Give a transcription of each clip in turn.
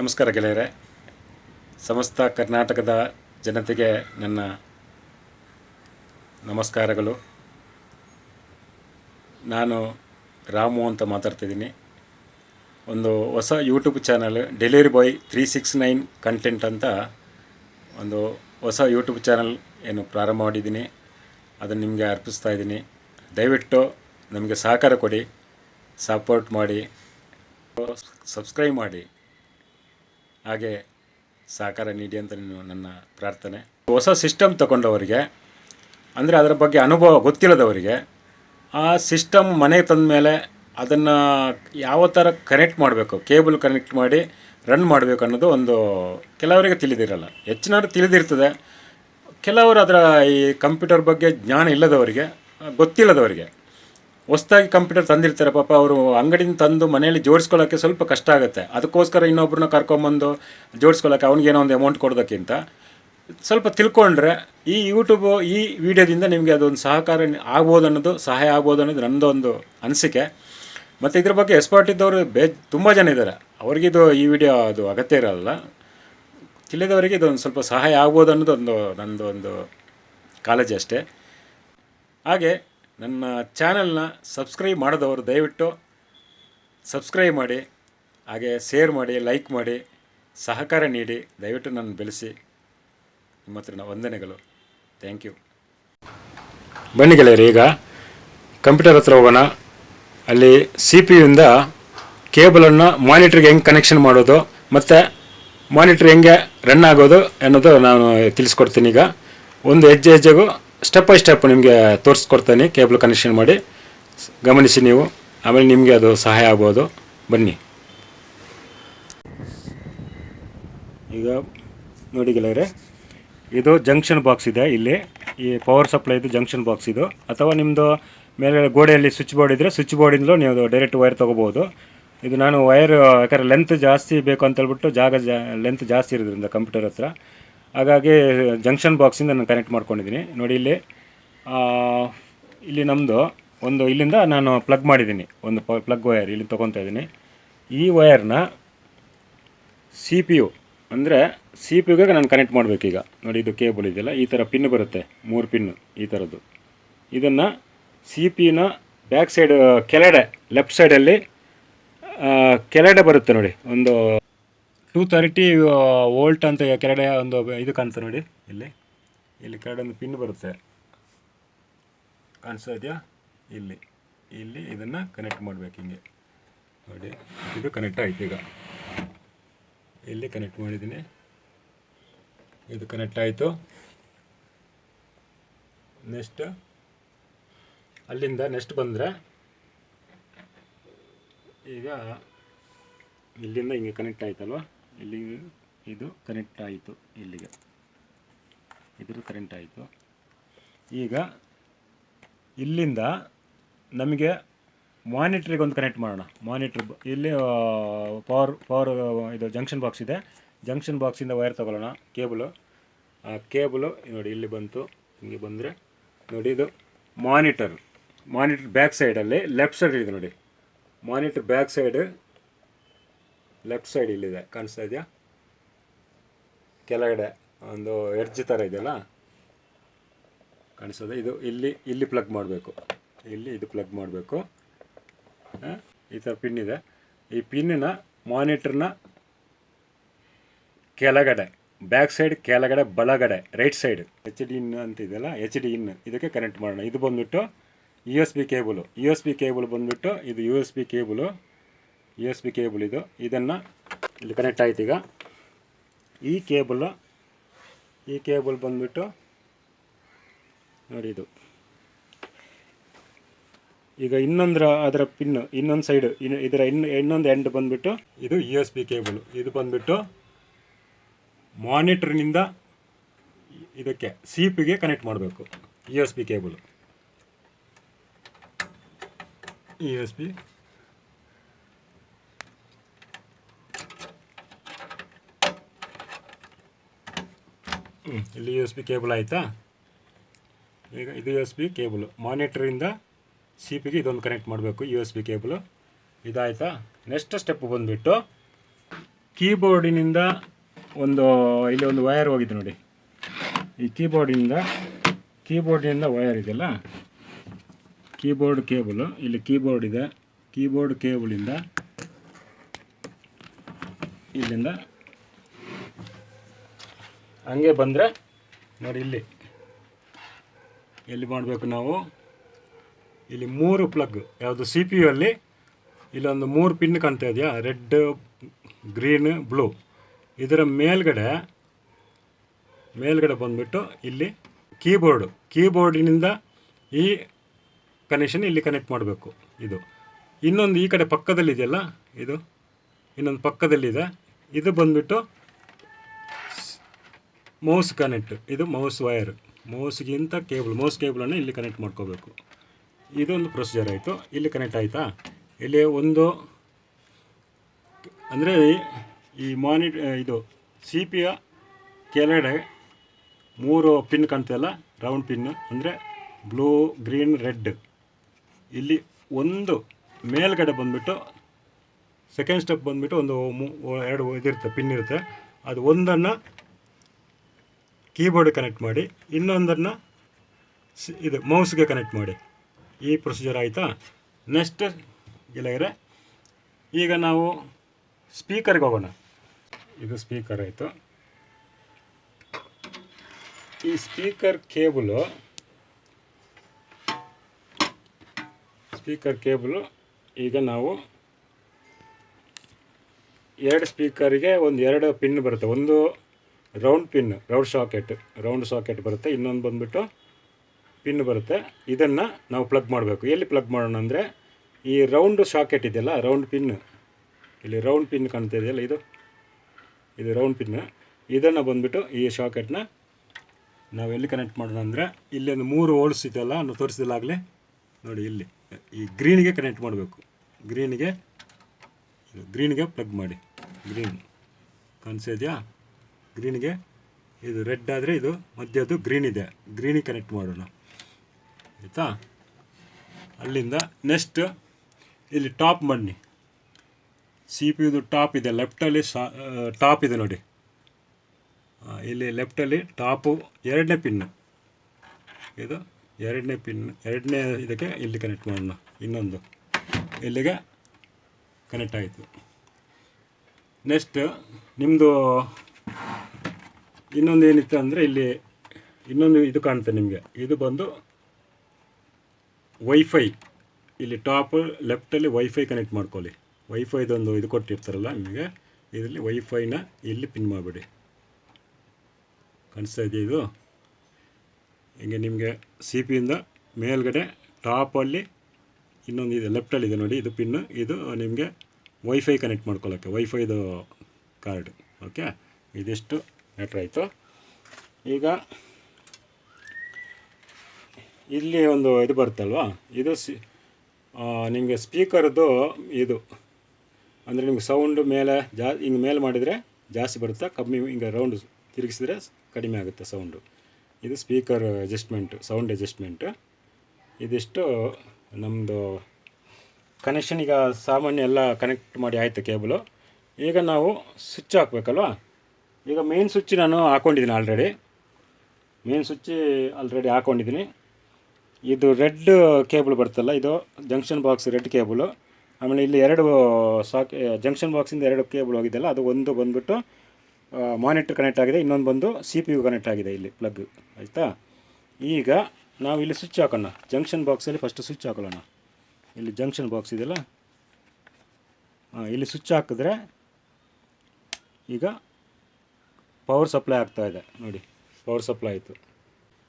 ನಮಸ್ಕಾರ ಗೆಳೆಯರೆ. ಸಮಸ್ತ ಕರ್ನಾಟಕದ ಜನತೆಗೆ ನನ್ನ ನಮಸ್ಕಾರಗಳು. ನಾನು ರಾಮು ಅಂತ ಮಾತಾಡ್ತಿದ್ದೀನಿ. ಒಂದು ಹೊಸ YouTube channel delivery boy three six nine content ಅಂತ ಒಂದು ಹೊಸ ಯೂಟ್ಯೂಬ್ ಚಾನಲ್ ಏನು ಪ್ರಾರಂಭ ಮಾಡಿದ್ದೀನಿ. ಅದನ್ನು ನಿಮಗೆ ಅರ್ಪಿಸ್ತಾ ಇದ್ದೀನಿ. ದಯವಿಟ್ಟು ನಮಗೆ ಸಹಕಾರ ಕೊಡಿ ಸಪೋರ್ಟ್ ಮಾಡಿ ಸಬ್ಸ್ಕ್ರೈಬ್ ಮಾಡಿ. ಹಾಗೆ ಸಹಕಾರ ನೀಡಿ ಅಂತ ನನ್ನ ಪ್ರಾರ್ಥನೆ. ಹೊಸ ಸಿಸ್ಟಮ್ ತಗೊಂಡವರಿಗೆ, ಅಂದರೆ ಅದರ ಬಗ್ಗೆ ಅನುಭವ ಗೊತ್ತಿಲ್ಲದವರಿಗೆ, ಆ ಸಿಸ್ಟಮ್ ಮನೆಗೆ ತಂದ ಮೇಲೆ ಅದನ್ನು ಯಾವ ಥರ ಕನೆಕ್ಟ್ ಮಾಡಬೇಕು ಕೇಬಲ್ ಕನೆಕ್ಟ್ ಮಾಡಿ ರನ್ ಮಾಡಬೇಕು ಅನ್ನೋದು ಒಂದು ಕೆಲವರಿಗೆ ತಿಳಿದಿರಲ್ಲ. ಹೆಚ್ಚಿನವ್ರು ತಿಳಿದಿರ್ತದೆ. ಕೆಲವರು ಅದರ ಈ ಕಂಪ್ಯೂಟರ್ ಬಗ್ಗೆ ಜ್ಞಾನ ಇಲ್ಲದವರಿಗೆ, ಗೊತ್ತಿಲ್ಲದವರಿಗೆ. ಹೊಸ್ದಾಗಿ ಕಂಪ್ಯೂಟರ್ ತಂದಿರ್ತಾರೆ, ಪಾಪ ಅವರು ಅಂಗಡಿಯಿಂದ ತಂದು ಮನೆಯಲ್ಲಿ ಜೋಡಿಸ್ಕೊಳ್ಳೋಕ್ಕೆ ಸ್ವಲ್ಪ ಕಷ್ಟ ಆಗುತ್ತೆ. ಅದಕ್ಕೋಸ್ಕರ ಇನ್ನೊಬ್ಬರನ್ನ ಕರ್ಕೊಂಬಂದು ಜೋಡಿಸ್ಕೊಳ್ಳೋಕೆ ಅವ್ನಿಗೇನೋ ಒಂದು ಅಮೌಂಟ್ ಕೊಡೋದಕ್ಕಿಂತ. ಸ್ವಲ್ಪ ತಿಳ್ಕೊಂಡ್ರೆ ಈ ಯೂಟ್ಯೂಬು ಈ ವಿಡಿಯೋದಿಂದ ನಿಮಗೆ ಅದೊಂದು ಸಹಕಾರ ಆಗ್ಬೋದು ಅನ್ನೋದು, ಸಹಾಯ ಆಗ್ಬೋದು ಅನ್ನೋದು ನನ್ನದೊಂದು ಅನಿಸಿಕೆ. ಮತ್ತು ಇದ್ರ ಬಗ್ಗೆ ಎಕ್ಸ್ಪರ್ಟ್ ಇದ್ದವರು ಬೇ, ತುಂಬ ಜನ ಇದ್ದಾರೆ ಅವ್ರಿಗಿದು ಈ ವಿಡಿಯೋ ಅದು ಅಗತ್ಯ ಇರೋಲ್ಲ. ತಿಳಿದವರಿಗೆ ಇದೊಂದು ಸ್ವಲ್ಪ ಸಹಾಯ ಆಗ್ಬೋದು ಅನ್ನೋದು ಒಂದು ನನ್ನದು ಒಂದು ಕಾಲೇಜ್ ಅಷ್ಟೇ. ಹಾಗೆ ನನ್ನ ಚಾನಲ್ನ ಸಬ್ಸ್ಕ್ರೈಬ್ ಮಾಡಿದವರು ದಯವಿಟ್ಟು ಸಬ್ಸ್ಕ್ರೈಬ್ ಮಾಡಿ, ಹಾಗೆ ಶೇರ್ ಮಾಡಿ, ಲೈಕ್ ಮಾಡಿ, ಸಹಕಾರ ನೀಡಿ, ದಯವಿಟ್ಟು ನನ್ನ ಬೆಳೆಸಿ. ನಿಮ್ಮ ಹತ್ರ ವಂದನೆಗಳು. Thank you. ಬನ್ನಿ ಗೆಳೆಯರು, ಈಗ ಕಂಪ್ಯೂಟರ್ ಹತ್ರ ಹೋಗೋಣ. ಅಲ್ಲಿ ಸಿ ಪಿ ಯುಯಿಂದ ಕೇಬಲನ್ನು ಮಾನಿಟ್ರಿಗೆ ಹೆಂಗೆ ಕನೆಕ್ಷನ್ ಮಾಡೋದು, ಮತ್ತು ಮಾನಿಟ್ರ್ ಹೆಂಗೆ ರನ್ ಆಗೋದು ಅನ್ನೋದು ನಾನು ತಿಳಿಸ್ಕೊಡ್ತೀನಿ ಈಗ. ಒಂದು ಹೆಜ್ಜೆ ಹೆಜ್ಜೆಗೂ ಸ್ಟೆಪ್ ಬೈ ಸ್ಟೆಪ್ ನಿಮಗೆ ತೋರಿಸ್ಕೊಡ್ತೇನೆ ಕೇಬಲ್ ಕನೆಕ್ಷನ್ ಮಾಡಿ. ಗಮನಿಸಿ ನೀವು. ಆಮೇಲೆ ನಿಮಗೆ ಅದು ಸಹಾಯ ಆಗ್ಬೋದು. ಬನ್ನಿ. ಈಗ ನೋಡಿ ಗೆಳೆಯರೆ, ಇದು ಜಂಕ್ಷನ್ ಬಾಕ್ಸ್ ಇದೆ ಇಲ್ಲಿ. ಈ ಪವರ್ ಸಪ್ಲೈ ಇದು ಜಂಕ್ಷನ್ ಬಾಕ್ಸ್ ಇದು. ಅಥವಾ ನಿಮ್ಮದು ಮೇಲೆ ಗೋಡೆಯಲ್ಲಿ ಸ್ವಿಚ್ ಬೋರ್ಡ್ ಇದ್ದರೆ ಸ್ವಿಚ್ ಬೋರ್ಡಿಂದಲೂ ನೀವು ಡೈರೆಕ್ಟ್ ವೈರ್ ತೊಗೋಬೋದು. ಇದು ನಾನು ವೈರ್ ಯಾಕಂದರೆ ಲೆಂತ್ ಜಾಸ್ತಿ ಬೇಕು ಅಂತ ಹೇಳ್ಬಿಟ್ಟು ಜಾಗ ಜಾ ಲೆಂತ್ ಜಾಸ್ತಿ ಇರೋದ್ರಿಂದ ಕಂಪ್ಯೂಟರ್ ಹತ್ರ. ಹಾಗಾಗಿ ಜಂಕ್ಷನ್ ಬಾಕ್ಸಿಂದ ನಾನು ಕನೆಕ್ಟ್ ಮಾಡ್ಕೊಂಡಿದ್ದೀನಿ. ನೋಡಿ ಇಲ್ಲಿ ಇಲ್ಲಿ ನಮ್ಮದು ಒಂದು, ಇಲ್ಲಿಂದ ನಾನು ಪ್ಲಗ್ ಮಾಡಿದ್ದೀನಿ. ಒಂದು ಪ್ಲಗ್ ವಯರ್ ಇಲ್ಲಿ ತೊಗೊತಾ ಇದ್ದೀನಿ. ಈ ವಯರ್ನ ಸಿ ಪಿ ಯು ಅಂದರೆ ಸಿ ಪಿ ಯುಗೆ ನಾನು ಕನೆಕ್ಟ್ ಮಾಡಬೇಕೀಗ ನೋಡಿ ಇದು ಕೇಬಲ್ ಇದೆಯಲ್ಲ, ಈ ಥರ ಪಿನ್ ಬರುತ್ತೆ. ಮೂರು ಪಿನ್ ಈ ಥರದ್ದು ಇದನ್ನು ಸಿ ಪಿ ಯುನ ಬ್ಯಾಕ್ ಸೈಡ್ ಕೆಳಡೆ ಲೆಫ್ಟ್ ಸೈಡಲ್ಲಿ ಕೆಳಡೆ ಬರುತ್ತೆ ನೋಡಿ. ಒಂದು ಟೂ ತರ್ಟಿ ವೋಲ್ಟ್ ಅಂತ ಕೆಳಗಡೆ ಒಂದು ಇದು ಕಾಣ್ತಾ ನೋಡಿ. ಇಲ್ಲಿ ಇಲ್ಲಿ ಕೆಳಗಡೆ ಒಂದು ಪಿನ್ ಬರುತ್ತೆ. ಕಾಣಿಸ್ತಾ ಇದೆಯಾ? ಇಲ್ಲಿ ಇಲ್ಲಿ ಇದನ್ನು ಕನೆಕ್ಟ್ ಮಾಡಬೇಕು ಹಿಂಗೆ. ನೋಡಿ, ಇದು ಕನೆಕ್ಟ್ ಆಯ್ತು ಈಗ. ಇಲ್ಲಿ ಕನೆಕ್ಟ್ ಮಾಡಿದ್ದೀನಿ. ಇದು ಕನೆಕ್ಟ್ ಆಯಿತು. ನೆಕ್ಸ್ಟ್ ಅಲ್ಲಿಂದ ನೆಕ್ಸ್ಟ್ ಬಂದರೆ, ಈಗ ಇಲ್ಲಿಂದ ಹಿಂಗೆ ಕನೆಕ್ಟ್ ಆಯ್ತಲ್ವ? ಇಲ್ಲಿ ಇದು ಕನೆಕ್ಟ್ ಆಯಿತು, ಇಲ್ಲಿಗೆ. ಇದ್ರ ಕರೆಂಟ್ ಆಯಿತು. ಈಗ ಇಲ್ಲಿಂದ ನಮಗೆ ಮಾನಿಟ್ರಿಗೆ ಒಂದು ಕನೆಕ್ಟ್ ಮಾಡೋಣ. ಮಾನಿಟ್ರ್ ಇಲ್ಲಿ ಪವರ್ ಪವರ್ ಇದು ಜಂಕ್ಷನ್ ಬಾಕ್ಸ್ ಇದೆ. ಜಂಕ್ಷನ್ ಬಾಕ್ಸಿಂದ ವೈರ್ ತಗೊಳ್ಳೋಣ ಕೇಬಲು ಆ ಕೇಬಲು ನೋಡಿ, ಇಲ್ಲಿ ಬಂತು, ಹಿಂಗೆ ಬಂದರೆ, ನೋಡಿ, ಇದು ಮಾನಿಟರ್ ಮಾನಿಟರ್ ಬ್ಯಾಕ್ ಸೈಡಲ್ಲಿ ಲೆಫ್ಟ್ ಸೈಡ್ ಇದೆ, ನೋಡಿ. Monitor back side left side ಇಲ್ಲಿದೆ, ಕಾಣಿಸ್ತಾ ಇದೆಯಾ? ಕೆಳಗಡೆ ಒಂದು ಎಡ್ಜ್ ಥರ ಇದೆಯಲ್ಲ? ಕಾಣಿಸೋದು ಇದು. ಇಲ್ಲಿ ಇಲ್ಲಿ ಪ್ಲಗ್ ಮಾಡಬೇಕು. ಇಲ್ಲಿ ಇದು ಪ್ಲಗ್ ಮಾಡಬೇಕು. ಈ ಥರ ಪಿನ್ ಇದೆ. ಈ ಪಿನ್ನ ಮಾನಿಟ್ರನ್ನ ಕೆಳಗಡೆ ಬ್ಯಾಕ್ ಸೈಡ್ ಕೆಳಗಡೆ, ಬಲಗಡೆ right side H D in ಅಂತ ಇದೆಯಲ್ಲ ಎಚ್ ಡಿ ಇನ್ ಇದಕ್ಕೆ ಕನೆಕ್ಟ್ ಮಾಡೋಣ. ಇದು ಬಂದ್ಬಿಟ್ಟು U S B cable U S B cable ಬಂದ್ಬಿಟ್ಟು ಇದು U S B cable U S B cable ಇದು. ಇದನ್ನು ಇಲ್ಲಿ ಕನೆಕ್ಟ್ ಆಯ್ತು ಈಗ. ಈ ಕೇಬಲ್ ಈ ಕೇಬಲ್ ಬಂದ್ಬಿಟ್ಟು ನೋಡಿ ಇದು. ಈಗ ಇನ್ನೊಂದರ ಅದರ ಪಿನ್ ಇನ್ನೊಂದು ಸೈಡ್ ಇನ್ನು ಇದರ ಇನ್ನು ಇನ್ನೊಂದು ಎಂಡ್ ಬಂದ್ಬಿಟ್ಟು ಇದು ಯು ಎಸ್ ಬಿ ಕೇಬಲ್ ಇದು ಬಂದ್ಬಿಟ್ಟು ಮಾನಿಟ್ರ್ನಿಂದ ಇದಕ್ಕೆ ಸಿ ಪಿಗೆ ಕನೆಕ್ಟ್ ಮಾಡಬೇಕು. U S B cable U S B ಇಲ್ಲಿ ಯು ಎಸ್ ಬಿ ಕೇಬಲ್ ಆಯಿತಾ? ಈಗ ಇದು ಯು ಎಸ್ ಬಿ ಕೇಬಲ್. ಮಾನಿಟ್ರಿಂದ ಸಿ ಪಿಗೆ ಇದೊಂದು ಕನೆಕ್ಟ್ ಮಾಡಬೇಕು ಯು ಎಸ್ ಬಿ ಕೇಬಲು. ಇದಾಯಿತಾ? ನೆಕ್ಸ್ಟ್ ಸ್ಟೆಪ್ ಬಂದುಬಿಟ್ಟು ಕೀಬೋರ್ಡಿನಿಂದ ಒಂದು, ಇಲ್ಲಿ ಒಂದು ವಯರ್ ಹೋಗಿದೆ ನೋಡಿ. ಈ ಕೀಬೋರ್ಡಿನಿಂದ ಕೀಬೋರ್ಡಿನಿಂದ ವಯರ್ ಇದೆಯಲ್ಲ ಕೀಬೋರ್ಡ್ ಕೇಬಲು, ಇಲ್ಲಿ ಕೀಬೋರ್ಡ್ ಇದೆ. ಕೀಬೋರ್ಡ್ ಕೇಬಲಿಂದ ಇಲ್ಲಿಂದ ಹಂಗೆ ಬಂದರೆ ನೋಡಿ ಇಲ್ಲಿ. ಎಲ್ಲಿ ಮಾಡಬೇಕು ನಾವು? ಇಲ್ಲಿ ಮೂರು ಪ್ಲಗ್ ಯಾವುದು ಸಿ ಪಿ ಯು ಅಲ್ಲಿ ಇಲ್ಲೊಂದು ಮೂರು ಪಿನ್ ಕಾಣ್ತಾ ಇದೆಯಾ? ರೆಡ್ ಗ್ರೀನ್ ಬ್ಲೂ ಇದರ ಮೇಲ್ಗಡೆ ಮೇಲ್ಗಡೆ ಬಂದುಬಿಟ್ಟು ಇಲ್ಲಿ ಕೀಬೋರ್ಡು ಕೀಬೋರ್ಡಿನಿಂದ ಈ ಕನೆಕ್ಷನ್ ಇಲ್ಲಿ ಕನೆಕ್ಟ್ ಮಾಡಬೇಕು ಇದು. ಇನ್ನೊಂದು ಈ ಕಡೆ ಪಕ್ಕದಲ್ಲಿದೆಯಲ್ಲ? ಇದು. ಇನ್ನೊಂದು ಪಕ್ಕದಲ್ಲಿದೆ. ಇದು ಬಂದ್ಬಿಟ್ಟು ಮೌಸ್ ಕನೆಕ್ಟ್ ಇದು ಮೌಸ್ ವೈರ್ ಮೌಸ್ಗಿಂತ ಕೇಬಲ್, ಮೌಸ್ ಕೇಬಲನ್ನು ಇಲ್ಲಿ ಕನೆಕ್ಟ್ ಮಾಡ್ಕೋಬೇಕು. ಇದೊಂದು ಪ್ರೊಸೀಜರ್ ಆಯಿತು. ಇಲ್ಲಿ ಕನೆಕ್ಟ್ ಆಯಿತಾ? ಇಲ್ಲಿ ಒಂದು ಅಂದರೆ ಈ ಮಾನಿಟ್ ಇದು ಸಿ ಪಿಯ ಕೆಳಗಡೆ ಮೂರು ಪಿನ್ ಕಾಣ್ತಲ್ಲ ರೌಂಡ್ ಪಿನ್ ಅಂದರೆ ಬ್ಲೂ ಗ್ರೀನ್ ರೆಡ್ ಇಲ್ಲಿ ಒಂದು ಮೇಲ್ಗಡೆ ಬಂದ್ಬಿಟ್ಟು ಸೆಕೆಂಡ್ ಸ್ಟೆಪ್ ಬಂದ್ಬಿಟ್ಟು ಒಂದು ಎರಡು ಇದಿರುತ್ತೆ ಪಿನ್ ಇರುತ್ತೆ. ಅದು ಒಂದನ್ನು ಕೀಬೋರ್ಡ್ ಕನೆಕ್ಟ್ ಮಾಡಿ, ಇನ್ನೊಂದನ್ನು ಇದು ಮೌಸ್ಗೆ ಕನೆಕ್ಟ್ ಮಾಡಿ. ಈ ಪ್ರೊಸೀಜರ್ ಆಯಿತಾ? ನೆಕ್ಸ್ಟ್ ಗೆಳೆಯರೆ, ಈಗ ನಾವು ಸ್ಪೀಕರ್ಗೆ ಹೋಗೋಣ. ಇದು ಸ್ಪೀಕರ್ ಆಯಿತು. ಈ ಸ್ಪೀಕರ್ ಕೇಬಲು ಸ್ಪೀಕರ್ ಕೇಬಲು ಈಗ ನಾವು ಎರಡು ಸ್ಪೀಕರಿಗೆ ಒಂದು ಎರಡು ಪಿನ್ ಬರುತ್ತೆ. ಒಂದು round pin round socket round socket ಬರುತ್ತೆ, ಇನ್ನೊಂದು ಬಂದುಬಿಟ್ಟು ಪಿನ್ ಬರುತ್ತೆ. ಇದನ್ನು ನಾವು ಪ್ಲಗ್ ಮಾಡಬೇಕು. ಎಲ್ಲಿ ಪ್ಲಗ್ ಮಾಡೋಣ ಅಂದರೆ, ಈ ರೌಂಡ್ ಸಾಕೆಟ್ ಇದೆಯಲ್ಲ ರೌಂಡ್ ಪಿನ್ ಇಲ್ಲಿ ರೌಂಡ್ ಪಿನ್ ಕಾಣ್ತಾ ಇದೆಯಲ್ಲ ಇದು? ಇದು ರೌಂಡ್ ಪಿನ್ ಇದನ್ನು ಬಂದ್ಬಿಟ್ಟು ಈ ಶಾಕೆಟ್ನ ನಾವು ಎಲ್ಲಿ ಕನೆಕ್ಟ್ ಮಾಡೋಣ ಅಂದರೆ, ಇಲ್ಲಿ ಒಂದು ಮೂರು ಹೋಲ್ಸ್ ಇದೆಯಲ್ಲ ನಾವು ತೋರಿಸಿದಲ್ಲಾಗಲೇ ನೋಡಿ ಇಲ್ಲಿ, ಈ ಗ್ರೀನಿಗೆ ಕನೆಕ್ಟ್ ಮಾಡಬೇಕು. ಗ್ರೀನಿಗೆ ಗ್ರೀನ್ಗೆ ಪ್ಲಗ್ ಮಾಡಿ. ಗ್ರೀನ್ ಕಾಣಿಸ್ತಾ ಇದೆಯಾ? ಗ್ರೀನ್ಗೆ ಇದು ರೆಡ್ ಆದರೆ ಇದು ಮಧ್ಯದ್ದು ಗ್ರೀನ್ ಇದೆ. ಗ್ರೀನಿಗೆ ಕನೆಕ್ಟ್ ಮಾಡೋಣ. ಆಯಿತಾ? ಅಲ್ಲಿಂದ ನೆಕ್ಸ್ಟ್ ಇಲ್ಲಿ ಟಾಪ್ ಬನ್ನಿ. ಸಿ ಪಿ ಯುದು ಟಾಪ್ ಇದೆ. ಲೆಫ್ಟಲ್ಲಿ ಸಾ ಟಾಪ್ ಇದೆ ನೋಡಿ. ಇಲ್ಲಿ ಲೆಫ್ಟಲ್ಲಿ ಟಾಪು ಎರಡನೇ ಪಿನ್ನು ಇದು ಎರಡನೇ ಪಿನ್ ಎರಡನೇ ಇದಕ್ಕೆ ಇಲ್ಲಿ ಕನೆಕ್ಟ್ ಮಾಡೋಣ. ಇನ್ನೊಂದು. ಇಲ್ಲಿಗೆ ಕನೆಕ್ಟ್ ಆಯಿತು. ನೆಕ್ಸ್ಟ್ ನಿಮ್ಮದು ಇನ್ನೊಂದು ಏನಿತ್ತು ಅಂದರೆ ಇಲ್ಲಿ ಇನ್ನೊಂದು ಇದು ಕಾಣುತ್ತೆ ನಿಮಗೆ. ಇದು ಬಂದು ವೈಫೈ ಇಲ್ಲಿ ಟಾಪ್ ಲೆಫ್ಟಲ್ಲಿ ವೈಫೈ ಕನೆಕ್ಟ್ ಮಾಡ್ಕೊಳ್ಳಿ. ವೈಫೈದೊಂದು ಇದು ಕೊಟ್ಟಿರ್ತಾರಲ್ಲ ನಿಮಗೆ. ಇದರಲ್ಲಿ ವೈಫೈನ ಇಲ್ಲಿ ಪಿನ್ ಮಾಡಿಬಿಡಿ. ಕಾಣಿಸ್ತಾ ಇದೆಯಾ ಇದು? ಹಿಂಗೆ ನಿಮಗೆ ಸಿ ಪಿಯಿಂದ ಮೇಲ್ಗಡೆ ಟಾಪಲ್ಲಿ ಇನ್ನೊಂದು ಇದೆ ಲೆಫ್ಟಲ್ಲಿ ಇದೆ ನೋಡಿ, ಇದು ಪಿನ್ನು ಇದು ನಿಮಗೆ ವೈಫೈ ಕನೆಕ್ಟ್ ಮಾಡ್ಕೊಳ್ಳೋಕ್ಕೆ ವೈಫೈದು ಕಾರ್ಡ್ ಓಕೆ ಇದಿಷ್ಟು ಆಯಿತು. ಈಗ ಇಲ್ಲಿ ಒಂದು ಇದು ಬರುತ್ತಲ್ವಾ? ಇದು ಸಿ ನಿಮಗೆ ಸ್ಪೀಕರ್ದು ಇದು. ಅಂದರೆ ನಿಮ್ಗೆ ಸೌಂಡ್ ಮೇಲೆ ಜಾ, ಹಿಂಗೆ ಮೇಲೆ ಮಾಡಿದರೆ ಜಾಸ್ತಿ ಬರುತ್ತೆ? ಕಮ್ಮಿ ಹಿಂಗೆ ರೌಂಡ್ ತಿರುಗಿಸಿದ್ರೆ ಕಡಿಮೆ ಆಗುತ್ತೆ ಸೌಂಡು. ಇದು ಸ್ಪೀಕರ್ ಅಡ್ಜಸ್ಟ್ಮೆಂಟು, ಸೌಂಡ್ ಅಡ್ಜಸ್ಟ್ಮೆಂಟು. ಇದಿಷ್ಟು ನಮ್ಮದು ಕನೆಕ್ಷನ್ ಈಗ ಸಾಮಾನ್ಯ ಎಲ್ಲ ಕನೆಕ್ಟ್ ಮಾಡಿ ಆಯಿತು ಕೇಬಲು. ಈಗ ನಾವು ಸ್ವಿಚ್ ಹಾಕ್ಬೇಕಲ್ವಾ? ಈಗ ಮೇನ್ ಸ್ವಿಚ್ ನಾನು ಹಾಕೊಂಡಿದ್ದೀನಿ ಆಲ್ರೆಡಿ ಮೇನ್ ಸ್ವಿಚ್ ಆಲ್ರೆಡಿ ಹಾಕೊಂಡಿದ್ದೀನಿ. ಇದು ರೆಡ್ ಕೇಬಲ್ ಬರ್ತಲ್ಲ ಇದು ಜಂಕ್ಷನ್ ಬಾಕ್ಸ್ ರೆಡ್ ಕೇಬಲು ಆಮೇಲೆ ಇಲ್ಲಿ ಎರಡು ಸಾಕ್ ಜಂಕ್ಷನ್ ಬಾಕ್ಸಿಂದ ಎರಡು ಕೇಬಲ್ ಹೋಗಿದ್ದಲ್ಲ ಅದು ಒಂದು ಬಂದುಬಿಟ್ಟು ಮಾನಿಟರ್ ಕನೆಕ್ಟ್ ಆಗಿದೆ, ಇನ್ನೊಂದು ಬಂದು ಸಿ ಪಿ ಯು ಕನೆಕ್ಟ್ ಆಗಿದೆ ಇಲ್ಲಿ ಪ್ಲಗ್ ಆಯಿತಾ? ಈಗ ನಾವು ಇಲ್ಲಿ ಸ್ವಿಚ್ ಹಾಕೋಣ. ಜಂಕ್ಷನ್ ಬಾಕ್ಸಲ್ಲಿ ಫಸ್ಟ್ ಸ್ವಿಚ್ ಹಾಕೊಳ್ಳೋಣ. ಇಲ್ಲಿ ಜಂಕ್ಷನ್ ಬಾಕ್ಸ್ ಇದೆಯಲ್ಲ? ಇಲ್ಲಿ ಸ್ವಿಚ್ ಹಾಕಿದ್ರೆ ಈಗ ಪವರ್ ಸಪ್ಲೈ ಆಗ್ತಾ ಇದೆ. ನೋಡಿ ಪವರ್ ಸಪ್ಲೈ ಆಯಿತು.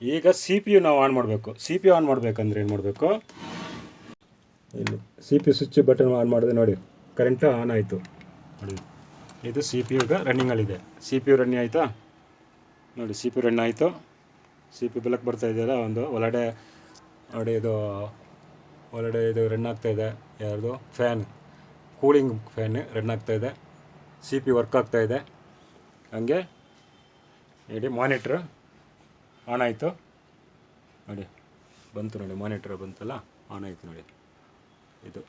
ಈಗ ಸಿ ಪಿ ಯು ನಾವು ಆನ್ ಮಾಡಬೇಕು. ಸಿ ಪಿ ಯು ಆನ್ ಮಾಡಬೇಕಂದ್ರೆ ಏನು ಮಾಡಬೇಕು? ಇಲ್ಲಿ C P switch button on ಮಾಡಿದೆ ನೋಡಿ ಕರೆಂಟು ಆನ್ ಆಯಿತು. ನೋಡಿ, ಇದು ಸಿ ಪಿ ಯುಗ ರನ್ನಿಂಗಲ್ಲಿದೆ ಸಿ ಪಿ ಯು ರನ್ನಿ ಆಯಿತಾ? ನೋಡಿ ಸಿ ಪಿ ಯು ರನ್ ಆಯಿತು. ಸಿ ಪಿ ಬೆಳಕು ಬರ್ತಾ ಇದೆಯಲ್ಲ, ಒಂದು ಒಳಗಡೆ ನೋಡಿ ಇದು, ಒಳಗಡೆ ಇದು ರನ್ ಆಗ್ತಾ ಇದೆ. ಯಾರ್ದು? ಫ್ಯಾನ್ ಕೂಲಿಂಗ್ ಫ್ಯಾನ್ ರನ್ ಆಗ್ತಾ ಇದೆ. ಸಿ ಪಿ ವರ್ಕ್ ಆಗ್ತಾ ಇದೆ. ಹಂಗೆ ನೋಡಿ ಮಾನಿಟ್ರ್ ಆನ್ ಆಯಿತು. ನೋಡಿ, ಬಂತು ನೋಡಿ ಮಾನಿಟ್ರ್ ಬಂತಲ್ಲ ಆನ್ ಆಯಿತು ನೋಡಿ. ಇದು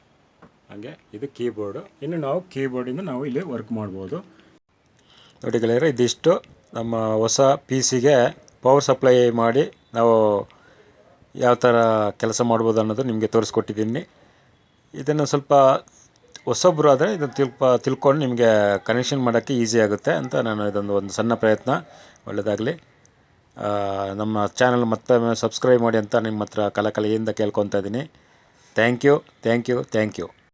ಹಾಗೆ, ಇದು ಕೀಬೋರ್ಡು ಇನ್ನು ನಾವು ಕೀಬೋರ್ಡಿಂದ ನಾವು ಇಲ್ಲಿ ವರ್ಕ್ ಮಾಡ್ಬೋದು. ನೋಡಿ ಗೆಳೆಯರೆ, ಇದಿಷ್ಟು ನಮ್ಮ ಹೊಸ ಪಿ ಸಿಗೆ ಪವರ್ ಸಪ್ಲೈ ಮಾಡಿ ನಾವು ಯಾವ ಥರ ಕೆಲಸ ಮಾಡ್ಬೋದು ಅನ್ನೋದು ನಿಮಗೆ ತೋರಿಸ್ಕೊಟ್ಟಿದ್ದೀನಿ. ಇದನ್ನು ಸ್ವಲ್ಪ ಹೊಸೊಬ್ಬರು ಆದರೆ ಇದನ್ನು ತಿಳ್ಕೊ ತಿಳ್ಕೊಂಡು ನಿಮಗೆ ಕನೆಕ್ಷನ್ ಮಾಡೋಕ್ಕೆ ಈಸಿ ಆಗುತ್ತೆ ಅಂತ ನಾನು ಇದೊಂದು ಒಂದು ಸಣ್ಣ ಪ್ರಯತ್ನ. ಒಳ್ಳೆಯದಾಗಲಿ ನಮ್ಮ ಚಾನಲ್ ಮತ್ತೊಮ್ಮೆ ಸಬ್ಸ್ಕ್ರೈಬ್ ಮಾಡಿ ಅಂತ ನಿಮ್ಮ ಹತ್ರ ಕಲಕಲೆಯಿಂದ ಕೇಳ್ಕೊತಾ ಇದ್ದೀನಿ. Thank you thank you thank you